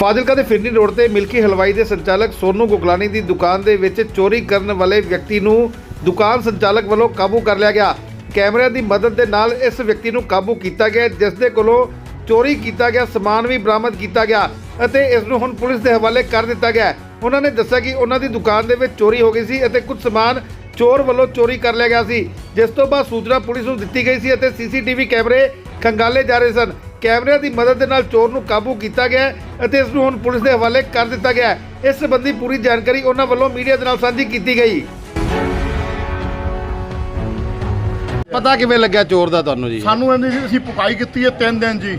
ਫਾਜ਼ਿਲਕਾ ਦੇ ਫਿਰਨੀ ਰੋਡ ਤੇ ਮਿਲਕੀ ਹਲਵਾਈ ਦੇ ਸੰਚਾਲਕ ਸੋਨੂ ਗੁਗਲਾਨੀ ਦੀ ਦੁਕਾਨ ਦੇ ਵਿੱਚ ਚੋਰੀ ਕਰਨ ਵਾਲੇ ਵਿਅਕਤੀ ਨੂੰ ਦੁਕਾਨ ਸੰਚਾਲਕ ਵੱਲੋਂ ਕਾਬੂ ਕਰ ਲਿਆ ਗਿਆ। ਕੈਮਰਿਆਂ ਦੀ ਮਦਦ ਦੇ ਨਾਲ ਇਸ ਵਿਅਕਤੀ ਨੂੰ ਕਾਬੂ ਕੀਤਾ ਗਿਆ, ਜਿਸ ਦੇ ਕੋਲੋਂ ਚੋਰੀ ਕੀਤਾ ਗਿਆ ਸਮਾਨ ਵੀ ਬਰਾਮਦ ਕੀਤਾ ਗਿਆ ਅਤੇ ਇਸ ਨੂੰ ਹੁਣ ਪੁਲਿਸ ਦੇ ਹਵਾਲੇ ਕਰ ਦਿੱਤਾ ਗਿਆ ਉਹਨਾਂ ਨੇ ਦੱਸਿਆ ਕਿ ਉਹਨਾਂ ਦੀ ਦੁਕਾਨ ਦੇ ਵਿੱਚ ਚੋਰੀ ਹੋ ਗਈ ਸੀ ਅਤੇ ਕੁਝ ਸਮਾਨ ਚੋਰ ਵੱਲੋਂ ਚੋਰੀ ਕਰ ਲਿਆ ਗਿਆ ਸੀ, ਜਿਸ ਤੋਂ ਬਾਅਦ ਸੂਚਨਾ ਪੁਲਿਸ ਨੂੰ ਦਿੱਤੀ ਗਈ ਸੀ ਅਤੇ ਸੀਸੀਟੀਵੀ ਕੈਮਰੇ ਖੰਗਾਲੇ ਜਾ ਰਹੇ ਸਨ। ਕੈਮਰਿਆਂ ਦੀ ਮਦਦ ਦੇ ਨਾਲ ਚੋਰ ਨੂੰ ਕਾਬੂ ਕੀਤਾ ਗਿਆ ਅਤੇ ਇਸ ਨੂੰ ਹੁਣ ਪੁਲਿਸ ਦੇ ਹਵਾਲੇ ਕਰ ਦਿੱਤਾ ਗਿਆ ਇਸ ਸੰਬੰਧੀ ਪੂਰੀ ਜਾਣਕਾਰੀ ਉਹਨਾਂ ਵੱਲੋਂ ਮੀਡੀਆ ਦੇ ਨਾਲ ਸਾਂਝੀ ਕੀਤੀ ਗਈ। ਪਤਾ ਕਿਵੇਂ ਲੱਗਿਆ ਚੋਰ ਦਾ ਤੁਹਾਨੂੰ ਜੀ? ਸਾਨੂੰ ਇਹਦੀ ਜੀ ਅਸੀਂ ਪੁਕਾਈ ਕੀਤੀ ਹੈ ਤਿੰਨ ਦਿਨ ਜੀ।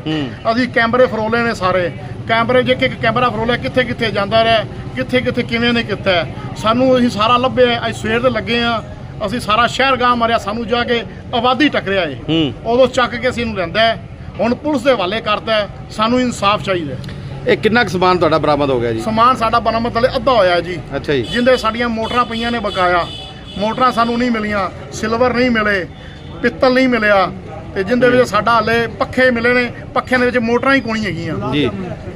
ਅਸੀਂ ਕੈਮਰੇ ਫਰੋਲੇ ਨੇ ਸਾਰੇ। ਕੈਮਰੇ ਜੇ ਇੱਕ ਇੱਕ ਕੈਮਰਾ ਫਰੋਲਿਆ ਕਿੱਥੇ ਕਿੱਥੇ ਜਾਂਦਾ ਰਿਹਾ ਕਿੱਥੇ ਕਿੱਥੇ ਕਿਵੇਂ ਨੇ ਕੀਤਾ। ਸਾਨੂੰ ਅਸੀਂ ਸਾਰਾ ਲੱਭਿਆ ਅੱਜ ਸਵੇਰ ਦੇ ਲੱਗੇ ਆ ਅਸੀਂ ਸਾਰਾ ਸ਼ਹਿਰ ਗਾਂ ਮਾਰਿਆ ਸਾਨੂੰ ਜਾ ਕੇ ਆਬਾਦੀ ਟੱਕਰਿਆ ਏ ਹੂੰ। ਉਦੋਂ ਚੱਕ ਕੇ ਅਸੀਂ ਇਹਨੂੰ ਲੈਂਦਾ। ਹੁਣ ਪੁਲਿਸ ਦੇ ਹਵਾਲੇ ਕਰਤਾ ਹੈ। ਸਾਨੂੰ ਇਨਸਾਫ ਚਾਹੀਦਾ ਹੈ। ਇਹ ਕਿੰਨਾ ਕੁ ਸਮਾਨ ਤੁਹਾਡਾ ਬਰਾਮਦ ਹੋ ਗਿਆ ਜੀ? ਸਮਾਨ ਸਾਡਾ ਬਰਾਮਦ ਵਾਲੇ ਅੱਧਾ ਹੋਇਆ ਜੀ। ਅੱਛਾ ਜੀ। ਜਿੰਦੇ ਸਾਡੀਆਂ ਮੋਟਰਾਂ ਪਈਆਂ ਨੇ ਬਕਾਇਆ। ਮੋਟਰਾਂ ਸਾਨੂੰ ਨਹੀਂ ਮਿਲੀਆਂ ਸਿਲਵਰ ਨਹੀਂ ਮਿਲੇ ਪਿੱਤਲ ਨਹੀਂ ਮਿਲਿਆ ਤੇ ਜਿੰਦੇ ਵਿੱਚ ਸਾਡਾ ਹਲੇ ਪੱਖੇ ਮਿਲੇ ਨੇ ਪੱਖਿਆਂ ਦੇ ਵਿੱਚ ਮੋਟਰਾਂ ਹੀ ਕੋਣੀ ਹੈਗੀਆਂ। ਜੀ।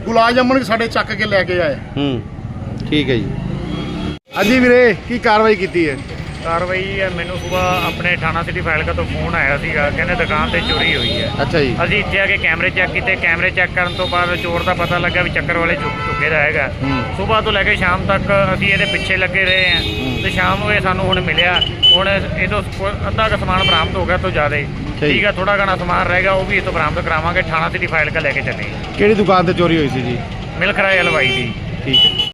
ਗੁਲਾਬ ਜਾਮਣ ਵੀ ਸਾਡੇ ਚੱਕ ਕੇ ਲੈ ਕੇ ਆਏ। ਹੂੰ ਠੀਕ ਹੈ ਜੀ। ਹਾਂਜੀ ਵੀਰੇ ਕੀ ਕਾਰਵਾਈ ਕੀਤੀ ਹੈ? ਕਾਰਵਾਈ ਹੈ। ਮੈਨੂੰ ਸਵੇਰ ਆਪਣੇ ਥਾਣਾ ਸਿਟੀ ਫਾਇਲਕਾ ਤੋਂ ਫੋਨ ਆਇਆ ਸੀਗਾ। ਕਹਿੰਦੇ ਦੁਕਾਨ ਤੇ ਚੋਰੀ ਹੋਈ ਹੈ। ਅੱਛਾ ਜੀ। ਅਸੀਂ ਇੱਥੇ ਆ ਕੇ ਕੈਮਰੇ ਚੈੱਕ ਕੀਤੇ। ਕੈਮਰੇ ਚੈੱਕ ਕਰਨ ਤੋਂ ਬਾਅਦ ਚੋਰ ਦਾ ਪਤਾ ਲੱਗਾ ਵੀ ਚੱਕਰ ਵਾਲੇ ਚੁੱਕ ਚੁੱਕੇ ਦਾ ਹੈਗਾ। ਹੂੰ। ਸਵੇਰ ਤੋਂ ਲੈ ਕੇ ਸ਼ਾਮ ਤੱਕ ਅਸੀਂ ਇਹਦੇ ਪਿੱਛੇ ਲੱਗੇ ਰਹੇ ਹਾਂ। ਤੇ ਸ਼ਾਮ ਇਹ ਸਾਨੂੰ ਹੁਣ ਮਿਲਿਆ। ਹੁਣ ਇਹ ਤੋਂ ਅੱਧਾ ਕੁ ਸਮਾਨ ਬਰਾਮਦ ਹੋ ਗਿਆ ਤੋਂ ਜ਼ਿਆਦਾ। ਹੀ ਠੀਕ। ਆ ਥੋੜਾ ਘਣਾ ਸਮਾਨ ਰਹਿ ਗਿਆ ਉਹ ਵੀ ਇਹ ਤੋਂ ਬਰਾਮਦ ਕਰਾਵਾਂਗੇ। ਥਾਣਾ ਸਿਟੀ ਫਾਇਲਕਾ ਲੈ ਕੇ ਚੱਲੇ ਕਿਹੜੀ ਦੁਕਾਨ ਤੇ ਚੋਰੀ ਹੋਈ ਸੀ ਜੀ? ਮਿਲ ਖਰਾਏ ਹਲਵਾਈ ਦੀ। ਠੀਕ ਹੈ।